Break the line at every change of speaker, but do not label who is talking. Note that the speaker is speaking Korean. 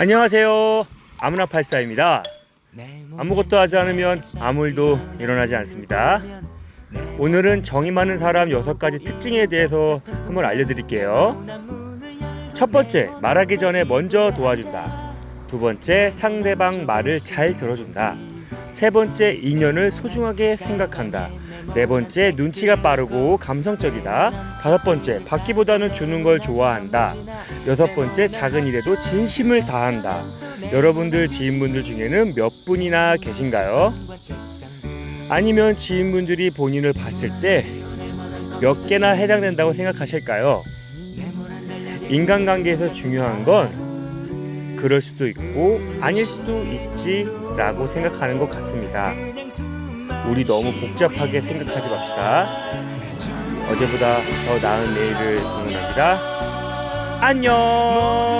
안녕하세요. 아무나 팔사입니다. 아무것도 하지 않으면 아무 일도 일어나지 않습니다. 오늘은 정이 많은 사람 6가지 특징에 대해서 한번 알려드릴게요. 첫 번째, 말하기 전에 먼저 도와준다. 두 번째, 상대방 말을 잘 들어준다. 세 번째, 인연을 소중하게 생각한다. 네 번째, 눈치가 빠르고 감성적이다. 다섯 번째, 받기보다는 주는 걸 좋아한다. 여섯 번째, 작은 일에도 진심을 다한다. 여러분들 지인분들 중에는 몇 분이나 계신가요? 아니면 지인분들이 본인을 봤을 때 몇 개나 해당된다고 생각하실까요? 인간관계에서 중요한 건 그럴 수도 있고 아닐 수도 있지라고 생각하는 것 같습니다. 우리 너무 복잡하게 생각하지 맙시다. 어제보다 더 나은 내일을 응원합니다. 안녕.